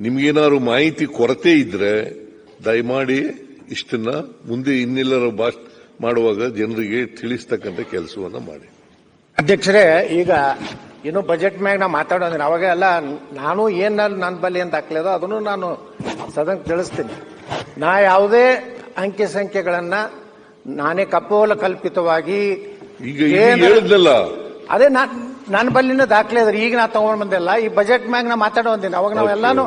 ನಿಮ್ಗೇನಾದ್ರು ಮಾಹಿತಿ ಕೊರತೆ ಇದ್ರೆ ದಯಮಾಡಿ ಇಷ್ಟನ್ನ ಮುಂದೆ ಇನ್ನೆಲ್ಲರ ಭಾಷ ಮಾಡುವಾಗ ಜನರಿಗೆ ತಿಳಿಸ್ತಕ್ಕಂಥ ಕೆಲಸವನ್ನ ಮಾಡಿ. ಅಧ್ಯಕ್ಷರೇ ಈಗ ಇನ್ನು ಬಜೆಟ್ ಮ್ಯಾಗ ನಾ ಮಾತಾಡೋದ್ರೆ ಅವಾಗ ಎಲ್ಲ ನಾನು ಏನ್ ನನ್ನ ಬಲ್ಲಿ ಅಂತ ಹಾಕ್ಲೇದು ಅದನ್ನು ನಾನು ಸದನ ತಿಳಿಸ್ತೀನಿ. ನಾ ಯಾವುದೇ ಅಂಕಿ ಸಂಖ್ಯೆಗಳನ್ನ ನಾನೇ ಕಪೋಲ ಕಲ್ಪಿತವಾಗಿ ಈಗ ಏನು- ಹೇಳಿದ್ನಲ್ಲ. ಅದೇ ನಾನ್ ನನ್ನ ಬಲ್ಲಿನ ದಾಖಲೆ ಅದ್ರಿ ಈಗ ನಾ ತಗೊಂಡ್ ಬಂದಿಲ್ಲ. ಈ ಬಜೆಟ್ ಮ್ಯಾಗ ನಾ ಮಾತಾಡೋದಿನ ಅವಾಗ ನಾವೆಲ್ಲಾನು.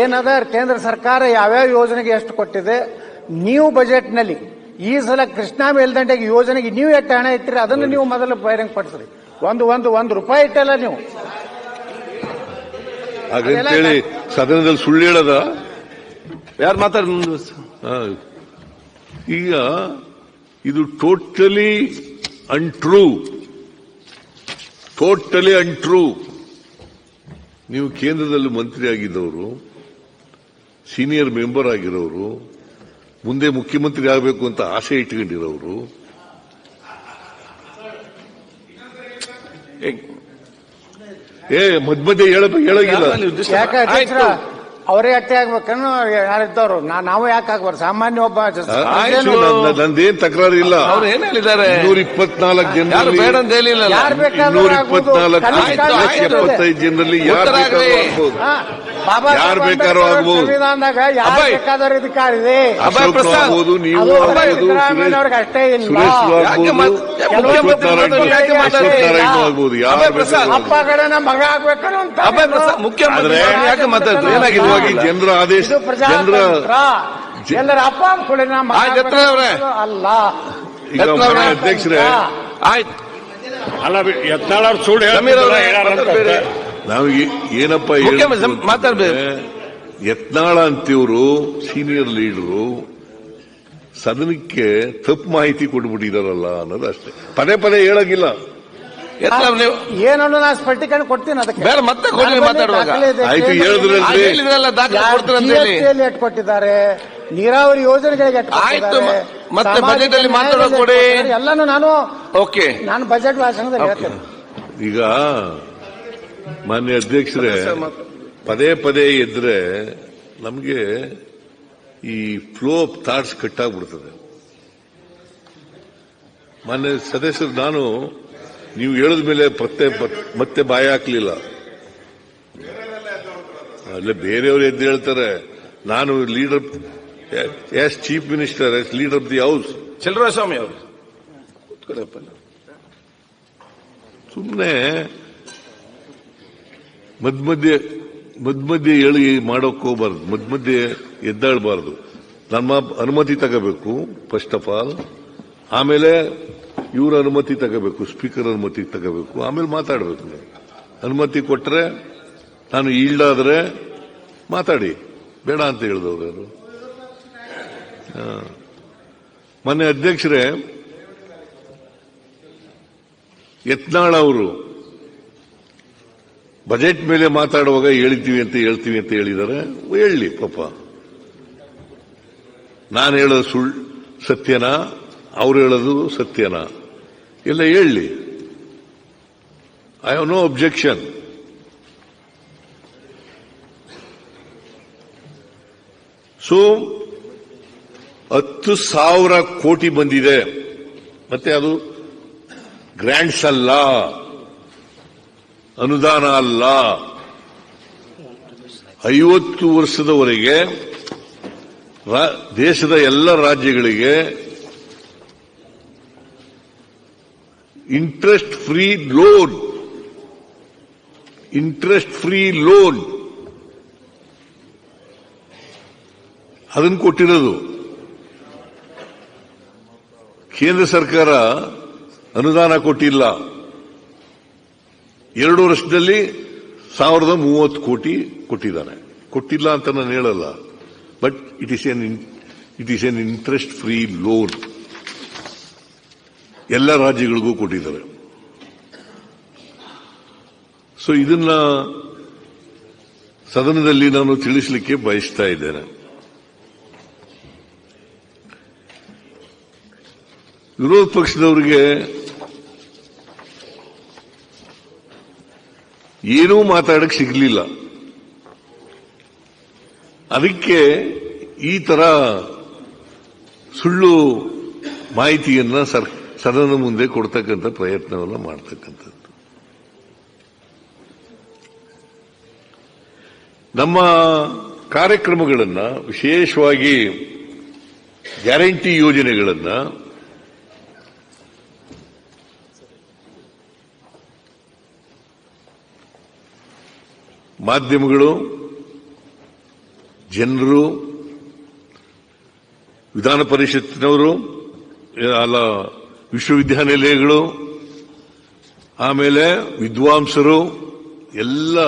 ಏನದ ಕೇಂದ್ರ ಸರ್ಕಾರ ಯಾವ್ಯಾವ ಯೋಜನೆಗೆ ಎಷ್ಟು ಕೊಟ್ಟಿದೆ ನೀವು ಬಜೆಟ್ನಲ್ಲಿ ಈ ಸಲ ಕೃಷ್ಣಾ ಮೇಲ್ದಂಡೆಗೆ ಯೋಜನೆಗೆ ನೀವು ಎಷ್ಟು ಹಣ ಇಟ್ಟಿರಿ ಅದನ್ನು ನೀವು ಮೊದಲು ಬಹಿರಂಗ ಪಡಿಸ್ರಿ. ಒಂದು ಒಂದು ಒಂದು ರೂಪಾಯಿ ಇಟ್ಟಲ್ಲ ನೀವು. ಹಾಗಂತೇಳಿ ಸದನದಲ್ಲಿ ಸುಳ್ಳು ಹೇಳದ? ಯಾರು ಮಾತಾಡ್ ಆ, ಈಗ ಇದು ಟೋಟಲಿ ಅನ್ಟ್ರೂ ಟೋಟಲಿ ಅನ್ಟ್ರೂ ನೀವು ಕೇಂದ್ರದಲ್ಲಿ ಮಂತ್ರಿ ಆಗಿದ್ದವರು ಸೀನಿಯರ್ ಮೆಂಬರ್ ಆಗಿರೋರು ಮುಂದೆ ಮುಖ್ಯಮಂತ್ರಿ ಆಗಬೇಕು ಅಂತ ಆಸೆ ಇಟ್ಕೊಂಡಿರೋರು. ಏ ಮಧ್ಯ ಮಧ್ಯೆ ಹೇಳಂಗಿಲ್ಲ. ಅಧ್ಯಕ್ಷರ ಅವರೇ ಅಟ್ಟೆ ಆಗ್ಬೇಕನ್ನು ಯಾರಿದ್ದವ್ರು ನಾ- ನಾವು ಯಾಕೆ ಆಗ್ಬಾರ್ದು ಸಾಮಾನ್ಯ ಒಬ್ಬ ಆಯ್ತು. ನಂದೇನ್ ತಕರಾರು ಇಲ್ಲ ಅವ್ರು ಏನ್ ಹೇಳಿದ್ದಾರೆ ನೂರ ಇಪ್ಪತ್ನಾಲ್ಕು ಯಾರು ಜನರಲ್ಲಿ ಬೇಡ ಅಂತ ಹೇಳಿಲ್ಲ ಯಾರು ಬೇಕಾದ್ರೂ ಇನ್ನೂರ ಆಗ್ಬೋದು. ಇಪ್ಪತ್ನಾಲ್ಕು ಕನಿಷ್ಠ ಆಯ್ತು, ಆಯ್ತು. ಎಪ್ಪತ್ತೈದು ಜನರಲ್ಲಿ ಯಾರು ಉತ್ತರ ಬೇಕಾದ್ರೂ. ಆಗ್ಬೋದು ಹಾ, ಯಾರ್ ಬೇಕಾದ್ರೂ ಆಗ್ಬಹುದು ಆಗ್ಬೋದು. ಸಂವಿಧಾನದಾಗ ಯಾರು ಅಬ್ಬಾಯ್. ಬೇಕಾದವ್ರ ಅಧಿಕಾರ ಇದೆ ಅಬ್ಬಾಯ್ ಅಶೋಕ್ ಪ್ರಸಾದ್. ಆಗ್ಬೋದು ನೀವು ಅದು ಆಗ್ಬೋದು ಸಿದ್ದರಾಮಯ್ಯನವ್ರಿಗೆ ಅಷ್ಟೇ ಇಲ್ಲ. ಸುರೇಶ್ ಯಾಕೆ ಆಗ್ಬೋದು ಮಾತ್- ಯಾಕೆ ಇಪ್ಪತ್ನಾಲ್ಕು ಮುಖ್ಯಮಂತ್ರಿ ಯಾಕೆ ಮಾತಾಡ್ತೀರಾ? ಅಶ್ವಥ್ ನಾರಾಯಣ ಆಗ್ಬೋದು ಯಾರು ಅಬ್ಬಾಯ್ ಪ್ರಸಾದ್. ಅಪ್ಪ ಕಡೆನ ಮಗ ಪ್ರಸಾದ್ ಮುಖ್ಯಮಂತ್ರಿ ಆದ್ರೆ- ಯಾಕೆ ಮಾತಾಡ್ತಾರೆ ಏನಾಗಿದೆ ಇವಾಗ ಜನರ ಆದೇಶ ಇದು ಜನರ ಪ್ರಜಾತಂತ್ರ ಎಲ್ಲರ ಅಪ್ಪ ಕೂಡ ಮಗ ಆಯ್ತು, ಎತ್ತರ ಅವ್ರೆ. ಆಗ್ಬೇಕನ್ನೋದು ಅಲ್ಲ ಈಗ ಅಧ್ಯಕ್ಷರೇ ಆಯ್ತು ಅಲ್ಲ ಯತ್ನಾಳ್ ಅವ್ರು ಸುಳ್ಳು. ನಾವು ಈ- ಏನಪ್ಪ ಮಾತಾಡ್ಬೇಕು. ಯತ್ನಾಳ ಅಂತಿವರು ಸೀನಿಯರ್ ಲೀಡರು ಸದನಕ್ಕೆ ತಪ್ಪು ಮಾಹಿತಿ ಕೊಟ್ಬಿಟ್ಟಿದಾರಲ್ಲ ಅನ್ನೋದು ಅಷ್ಟೇ. ಪದೇ ಪದೇ ಹೇಳಂಗಿಲ್ಲ ಏನನ್ನು ನಾನು ಸ್ಪಷ್ಟೀಕರಣ ಕೊಡ್ತೀನಿ ಅದಕ್ಕೆ. ಬೇರೆ ಮತ್ತೆ ಕೊಡಿ ಮಾತಾಡುವಾಗ. ಆಯ್ತು, ಹೇಳಿದ್ರಲ್ಲ ದಾಖಲೆ ಕೊಟ್ಟಿದ್ದಾರೆ ನೀರಾವರಿ ಯೋಜನೆಗಳಿಗೆ ಆಯ್ತು, ಮತ್ತೆ ಬಜೆಟ್ ಅಲ್ಲಿ ಕೊಡಿ. ಎಲ್ಲಾನು ನಾನು ಓಕೆ ನಾನು ಬಜೆಟ್ ಭಾಷಣದಲ್ಲಿ ಹೇಳ್ತೇನೆ. ಈಗ ಮಾನ್ಯ ಅಧ್ಯಕ್ಷರೇ ಪದೇ ಪದೇ ಇದ್ರೆ ನಮಗೆ ಈ ಫ್ಲೋ ಆಫ್ ಥಾಟ್ಸ್ ಕಟ್ಟಾಗ್ಬಿಡ್ತದೆ. ಮಾನ್ಯ ಸದಸ್ಯರು ನಾನು ನೀವು ಹೇಳಿದ ಮೇಲೆ ಮತ್ತೆ ಮತ್ತೆ ಬಾಯ ಹಾಕ್ಲಿಲ್ಲ. ಅಲ್ಲೇ ಬೇರೆಯವರು ಎದ್ದು ಹೇಳ್ತಾರೆ ನಾನು leader as chief minister as leader of the house Chaluvaswamy ಅವರು. ಸುಮ್ಮನೆ ಮಧ್ಯ ಮಧ್ಯೆ ಮಧ್ಯ ಹೇಳಿ ಮಾಡೋಕೆ ಹೋಗ್ಬಾರ್ದು. ಮಧ್ಯ ಎದ್ದಾಳಬಾರ್ದು. ನಮ್ಮ ಅನುಮತಿ ತಗೋಬೇಕು ಫಸ್ಟ್ ಆಫ್ ಆಲ್ ಆಮೇಲೆ ಇವ್ರ ಅನುಮತಿ ತಗೋಬೇಕು ಸ್ಪೀಕರ್ ಅನುಮತಿ ತಗೋಬೇಕು. ಆಮೇಲೆ ಮಾತಾಡಬೇಕು. ಅನುಮತಿ ಕೊಟ್ಟರೆ ನಾನು ಈಲ್ಡಾದ್ರೆ ಮಾತಾಡಿ. ಬೇಡ ಅಂತ ಹೇಳಿದವರು ಯಾರು. ಮೊನ್ನೆ ಅಧ್ಯಕ್ಷರೇ, ಯತ್ನಾಳ್ ಅವರು ಬಜೆಟ್ ಮೇಲೆ ಮಾತಾಡುವಾಗ ಹೇಳಿದ್ದೀವಿ ಅಂತ ಹೇಳ್ತೀವಿ ಅಂತ ಹೇಳಿದ್ದಾರೆ ಹೇಳಲಿ, ಪಾಪ. ನಾನು ಹೇಳೋದು ಸುಳ್ಳು ಸತ್ಯನಾ, ಅವ್ರು ಹೇಳೋದು ಸತ್ಯನಾ. ಇಲ್ಲ ಹೇಳಲಿ. I have no objection so ಹತ್ತು ಸಾವಿರ ಕೋಟಿ ಬಂದಿದೆ. ಮತ್ತೆ ಅದು ಗ್ರ್ಯಾಂಡ್ಸ್ ಅಲ್ಲ. ಅನುದಾನ ಅಲ್ಲ. ಐವತ್ತು ವರ್ಷದವರೆಗೆ ದೇಶದ ಎಲ್ಲ ರಾಜ್ಯಗಳಿಗೆ interest free loan interest free loan ಅದನ್ನು ಕೊಟ್ಟಿರೋದು. ಕೇಂದ್ರ ಸರ್ಕಾರ ಅನುದಾನ ಕೊಟ್ಟಿಲ್ಲ. ಎರಡು ವರ್ಷದಲ್ಲಿ ಸಾವಿರದ ಮೂವತ್ತು ಕೋಟಿ ಕೊಟ್ಟಿದ್ದಾನೆ ಕೊಟ್ಟಿಲ್ಲ ಅಂತ ನಾನು ಹೇಳಲ್ಲ. But it is an it is an interest free loan ಎಲ್ಲ ರಾಜ್ಯಗಳಿಗೂ ಕೊಟ್ಟಿದ್ದಾರೆ. ಸೊ ಇದನ್ನ ಸದನದಲ್ಲಿ ನಾನು ತಿಳಿಸಲಿಕ್ಕೆ ಬಯಸ್ತಾ ಇದ್ದೇನೆ. ವಿರೋಧ ಪಕ್ಷದವರಿಗೆ ಏನೂ ಮಾತಾಡಕ್ ಸಿಗ್ಲಿಲ್ಲ. ಅದಕ್ಕೆ ಈ ತರ ಸುಳ್ಳು ಮಾಹಿತಿಯನ್ನ ಸದನ ಮುಂದೆ ಕೊಡ್ತಕ್ಕಂಥ ಪ್ರಯತ್ನವನ್ನ ಮಾಡ್ತಕ್ಕಂಥದ್ದು. ನಮ್ಮ ಕಾರ್ಯಕ್ರಮಗಳನ್ನ ವಿಶೇಷವಾಗಿ ಗ್ಯಾರಂಟಿ ಯೋಜನೆಗಳನ್ನ ಮಾಧ್ಯಮಗಳು ಜನರು ವಿಧಾನ ಪರಿಷತ್ತಿನವರು ಅಲ್ಲ ವಿಶ್ವವಿದ್ಯಾನಿಲಯಗಳು ಆಮೇಲೆ ವಿದ್ವಾಂಸರು ಎಲ್ಲ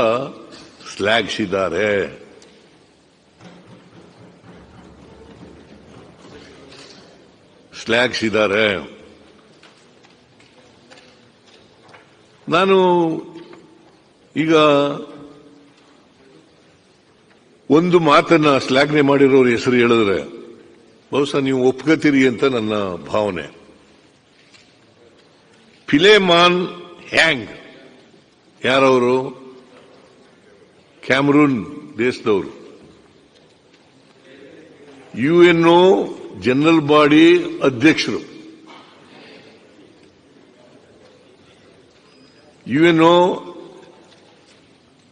ಶ್ಲಾಘಿಸಿದ್ದಾರೆ. ಶ್ಲಾಘಿಸಿದ್ದಾರೆ. ನಾನು ಈಗ ಒಂದು ಮಾತನ್ನ ಶ್ಲಾಘನೆ ಮಾಡಿರೋರ ಹೆಸರು ಹೇಳಿದ್ರೆ ಬಹುಶಃ ನೀವು ಒಪ್ಕೋತೀರಿ ಅಂತ ನನ್ನ ಭಾವನೆ. ಫಿಲೇಮಾನ್ ಹ್ಯಾಂಗ್? ಯಾರವರು? ಕ್ಯಾಮರೂನ್ ದೇಶದವರು. ಯುಎನ್ಒ ಜನರಲ್ ಬಾಡಿ ಅಧ್ಯಕ್ಷರು. UNO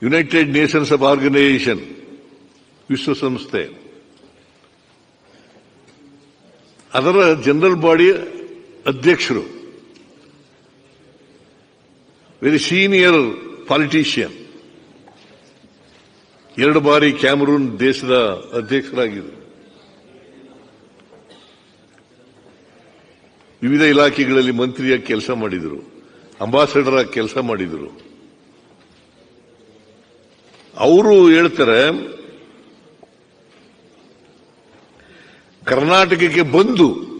united nations of organisation. ವಿಶ್ವಸಂಸ್ಥೆ. ಅದರ ಜನರಲ್ ಬಾಡಿ ಅಧ್ಯಕ್ಷರು. ವೆರಿ ಸೀನಿಯರ್ ಪಾಲಿಟಿಷಿಯನ್ ಎರಡು ಬಾರಿ ಕ್ಯಾಮರೂನ್ ದೇಶದ ಅಧ್ಯಕ್ಷರಾಗಿದ್ದರು. ವಿವಿಧ ಇಲಾಖೆಗಳಲ್ಲಿ ಮಂತ್ರಿಯಾಗಿ ಕೆಲಸ ಮಾಡಿದರು. ಅಂಬಾಸಡರ್ ಆಗಿ ಕೆಲಸ ಮಾಡಿದರು. ಅವರು ಹೇಳ್ತಾರೆ ಕರ್ನಾಟಕಕ್ಕೆ ಬಂದು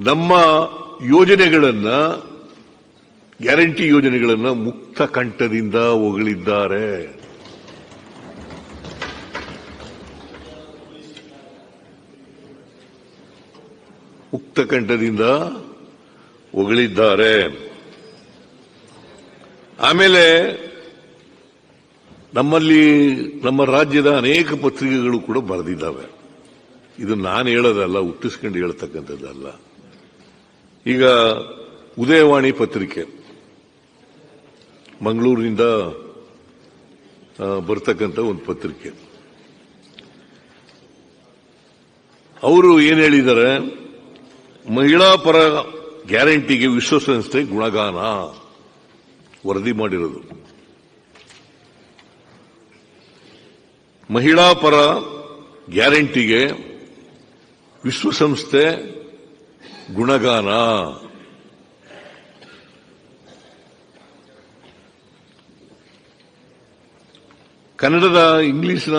ನಮ್ಮ ಯೋಜನೆಗಳನ್ನ ಗ್ಯಾರಂಟಿ ಯೋಜನೆಗಳನ್ನ ಮುಕ್ತ ಕಂಠದಿಂದ ಹೊಗಳಿದ್ದಾರೆ. ಮುಕ್ತ ಕಂಠದಿಂದ ಹೊಗಳಿದ್ದಾರೆ. ಆಮೇಲೆ ನಮ್ಮಲ್ಲಿ ನಮ್ಮ ರಾಜ್ಯದ ಅನೇಕ ಪತ್ರಿಕೆಗಳು ಕೂಡ ಬರೆದಿದ್ದಾವೆ. ಇದು ನಾನು ಹೇಳೋದಲ್ಲ, ಹುಟ್ಟಿಸ್ಕೊಂಡು ಹೇಳ್ತಕ್ಕಂಥದ್ದಲ್ಲ. ಈಗ ಉದಯವಾಣಿ ಪತ್ರಿಕೆ. ಮಂಗಳೂರಿನಿಂದ ಬರ್ತಕ್ಕಂಥ ಒಂದು ಪತ್ರಿಕೆ. ಅವರು ಏನ್ ಹೇಳಿದ್ದಾರೆ? ಮಹಿಳಾ ಪರ ಗ್ಯಾರಂಟಿಗೆ ವಿಶ್ವಸಂಸ್ಥೆ ಗುಣಗಾನ ವರದಿ ಮಾಡಿರೋದು. ಮಹಿಳಾ ಪರ ಗ್ಯಾರಂಟಿಗೆ ವಿಶ್ವಸಂಸ್ಥೆ ಗುಣಗಾನ. ಕನ್ನಡದ ಇಂಗ್ಲಿಷ್ನ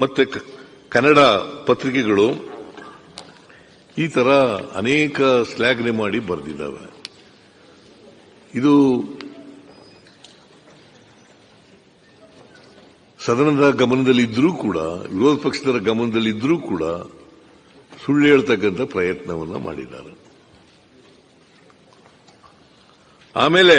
ಮತ್ತೆ ಕನ್ನಡ ಪತ್ರಿಕೆಗಳು ಈ ತರ ಅನೇಕ ಶ್ಲಾಘನೆ ಮಾಡಿ ಬರೆದಿದ್ದಾವೆ. ಇದು ಸದನದ ಗಮನದಲ್ಲಿದ್ದರೂ ಕೂಡ ವಿರೋಧ ಪಕ್ಷದ ಗಮನದಲ್ಲಿದ್ದರೂ ಕೂಡ ಸುಳ್ಳು ಹೇಳ್ತಕ್ಕಂಥ ಪ್ರಯತ್ನವನ್ನ ಮಾಡಿದ್ದಾರೆ. ಆಮೇಲೆ